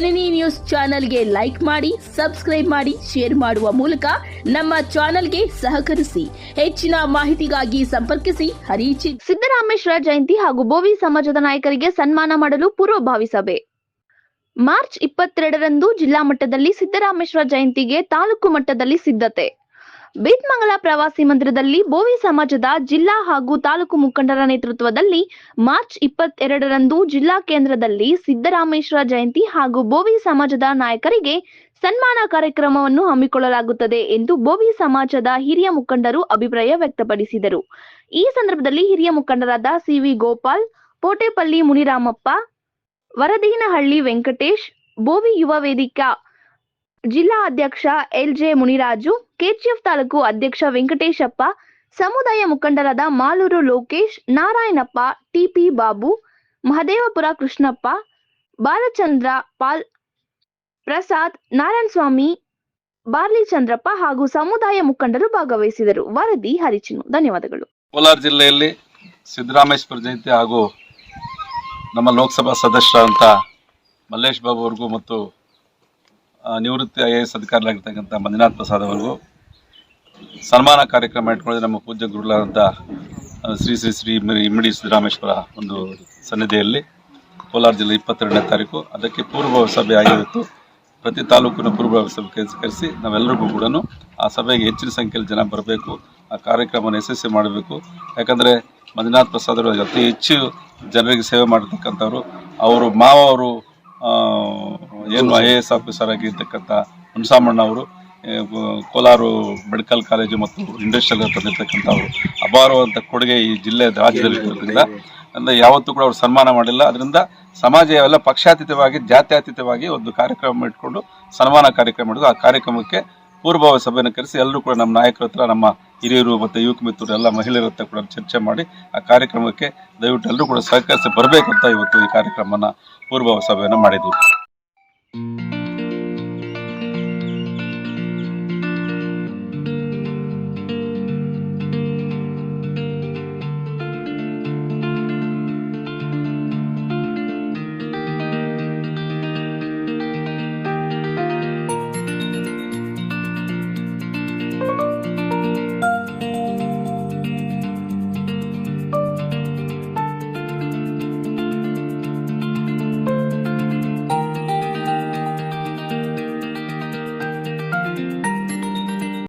ಜನನಿ news ಚಾನೆಲ್ಗೆ like ಮಾಡಿ, subscribe ಮಾಡಿ, ಶೇರ್ ಮಾಡುವ ಮೂಲಕ ನಮ್ಮ ಚಾನೆಲ್ಗೆ ಸಹಕರಿಸಿ, ಹೆಚ್ಚಿನ ಮಾಹಿತಿಗಾಗಿ ಸಂಪರ್ಕಿಸಿ ಹರಿಚಿ ಸಿದ್ದರಾಮೇಶ್ವರ ಜಯಂತಿ ಹಾಗೂ ಬೋವಿ ಸಮಾಜದ ನಾಯಕರಿಗೆ ಸನ್ಮಾನ ಮಾಡಲು ಪೂರ್ವಭಾವಿ ಸಭೆ. ಮಾರ್ಚ್ ಇಪ್ಪತ್ತೆರಡರಂದು ಜಿಲ್ಲಾ ಮಟ್ಟದಲ್ಲಿ ಸಿದ್ದರಾಮೇಶ್ವರ ಜಯಂತಿಗೆ ತಾಲೂಕು ಮಟ್ಟದಲ್ಲಿ ಸಿದ್ಧತೆ. ಬೇತ್ಮಂಗಲ ಪ್ರವಾಸಿ ಮಂದಿರದಲ್ಲಿ ಬೋವಿ ಸಮಾಜದ ಜಿಲ್ಲಾ ಹಾಗೂ ತಾಲೂಕು ಮುಖಂಡರ ನೇತೃತ್ವದಲ್ಲಿ ಮಾರ್ಚ್ ಇಪ್ಪತ್ತೆರಡರಂದು ಜಿಲ್ಲಾ ಕೇಂದ್ರದಲ್ಲಿ ಸಿದ್ದರಾಮೇಶ್ವರ ಜಯಂತಿ ಹಾಗೂ ಬೋವಿ ಸಮಾಜದ ನಾಯಕರಿಗೆ ಸನ್ಮಾನ ಕಾರ್ಯಕ್ರಮವನ್ನು ಹಮ್ಮಿಕೊಳ್ಳಲಾಗುತ್ತದೆ ಎಂದು ಬೋವಿ ಸಮಾಜದ ಹಿರಿಯ ಮುಖಂಡರು ಅಭಿಪ್ರಾಯ ವ್ಯಕ್ತಪಡಿಸಿದರು. ಈ ಸಂದರ್ಭದಲ್ಲಿ ಹಿರಿಯ ಮುಖಂಡರಾದ ಸಿವಿ ಗೋಪಾಲ್, ಪೋಟೆಪಲ್ಲಿ ಮುನಿರಾಮಪ್ಪ, ವರದೀನಹಳ್ಳಿ ವೆಂಕಟೇಶ್, ಬೋವಿ ಯುವ ವೇದಿಕಾ ಜಿಲ್ಲಾ ಅಧ್ಯಕ್ಷ ಎಲ್ಜೆ ಮುನಿರಾಜು ಕೆಚಿಎಫ್ ತಾಲೂಕು ಅಧ್ಯಕ್ಷ ವೆಂಕಟೇಶಪ್ಪ, ಸಮುದಾಯ ಮುಖಂಡರಾದ ಮಾಲೂರು ಲೋಕೇಶ್, ನಾರಾಯಣಪ್ಪ, ಟಿಪಿ ಬಾಬು, ಮಹದೇವಪುರ ಕೃಷ್ಣಪ್ಪ, ಬಾಲಚಂದ್ರ ಪಾಲ್, ಪ್ರಸಾದ್, ನಾರಾಯಣಸ್ವಾಮಿ, ಬಾರ್ಲಿ ಚಂದ್ರಪ್ಪ ಹಾಗೂ ಸಮುದಾಯ ಮುಖಂಡರು ಭಾಗವಹಿಸಿದರು. ವರದಿ ಹರಿಚಿನು ಧನ್ಯವಾದಗಳು. ಕೋಲಾರ ಜಿಲ್ಲೆಯಲ್ಲಿ ಸಿದ್ದರಾಮೇಶ್ವರ ಜಯಂತಿ ಹಾಗೂ ನಮ್ಮ ಲೋಕಸಭಾ ಸದಸ್ಯರಾದಂಥ ಮಲ್ಲೇಶ್ ಬಾಬು ಅವ್ರಿಗೂ ಮತ್ತು ನಿವೃತ್ತಿ ಐ ಎ ಎಸ್ ಅಧಿಕಾರಿಗಳಾಗಿರ್ತಕ್ಕಂಥ ಮಂಜುನಾಥ್ ಪ್ರಸಾದ್ ಅವರಿಗೂ ಸನ್ಮಾನ ಕಾರ್ಯಕ್ರಮ ಇಟ್ಕೊಂಡಿದ್ದು ನಮ್ಮ ಪೂಜ್ಯ ಗುರುಗಳಾದಂಥ ಶ್ರೀ ಶ್ರೀ ಶ್ರೀ ಇಮ್ಮಡಿ- ಸಿದ್ದರಾಮೇಶ್ವರ ಒಂದು ಸನ್ನಿಧಿಯಲ್ಲಿ ಕೋಲಾರ ಜಿಲ್ಲೆ ಇಪ್ಪತ್ತೆರಡನೇ ತಾರೀಕು. ಅದಕ್ಕೆ ಪೂರ್ವ ಸಭೆ ಆಗಿರುತ್ತೆ. ಪ್ರತಿ ತಾಲೂಕಿನ ಪೂರ್ವ ಸಭೆ ಕರೆಸಿ- ನಾವೆಲ್ಲರಿಗೂ ಕೂಡ ಆ ಸಭೆಗೆ ಹೆಚ್ಚಿನ ಸಂಖ್ಯೆಯಲ್ಲಿ ಜನ ಬರಬೇಕು, ಆ ಕಾರ್ಯಕ್ರಮವನ್ನು ಯಶಸ್ವಿ ಮಾಡಬೇಕು. ಯಾಕಂದರೆ ಮಂಜುನಾಥ್ ಪ್ರಸಾದ್ ಅವರು ಅತಿ ಹೆಚ್ಚು ಜನರಿಗೆ ಸೇವೆ ಮಾಡಿರ್ತಕ್ಕಂಥವ್ರು. ಅವರು ಮಾವ ಅವರು ಏನು ಐ ಎ ಎಸ್ ಆಫೀಸರ್ ಆಗಿರ್ತಕ್ಕಂಥ ಹುಣಸಾಮಣ್ಣ ಅವರು ಕೋಲಾರು ಮೆಡಿಕಲ್ ಕಾಲೇಜು ಮತ್ತು ಇಂಡಸ್ಟ್ರಿಯಲ್ ತಂದಿರ್ತಕ್ಕಂಥವ್ರು ಅಪಾರವಾದಂಥ ಕೊಡುಗೆ ಈ ಜಿಲ್ಲೆ ರಾಜ್ಯದಲ್ಲಿ ಇರೋದ್ರಿಂದ ಅಂದರೆ ಯಾವತ್ತೂ ಕೂಡ ಅವರು ಸನ್ಮಾನ ಮಾಡಿಲ್ಲ. ಅದರಿಂದ ಸಮಾಜ ಎಲ್ಲ ಪಕ್ಷಾತೀತವಾಗಿ, ಜಾತ್ಯತೀತವಾಗಿ ಒಂದು ಕಾರ್ಯಕ್ರಮ ಇಟ್ಕೊಂಡು ಸನ್ಮಾನ ಕಾರ್ಯಕ್ರಮ ಮಾಡಿದ್ರು ಆ ಕಾರ್ಯಕ್ರಮಕ್ಕೆ ಪೂರ್ವಭಾವ ಸಭೆಯನ್ನು ಕರೆಸಿ ಎಲ್ಲರೂ ಕೂಡ ನಮ್ಮ ನಾಯಕರ ಹತ್ರ, ನಮ್ಮ ಹಿರಿಯರು ಮತ್ತು ಯುವಕ ಮಿತ್ರರು ಎಲ್ಲ ಮಹಿಳೆಯರ ಹತ್ರ ಕೂಡ ಚರ್ಚೆ ಮಾಡಿ ಆ ಕಾರ್ಯಕ್ರಮಕ್ಕೆ ದಯವಿಟ್ಟು ಎಲ್ಲರೂ ಕೂಡ ಸಹಕರಿಸಿ ಬರಬೇಕು ಅಂತ ಇವತ್ತು ಈ ಕಾರ್ಯಕ್ರಮನ ಪೂರ್ವಭಾವ ಸಭೆಯನ್ನು Mm-hmm.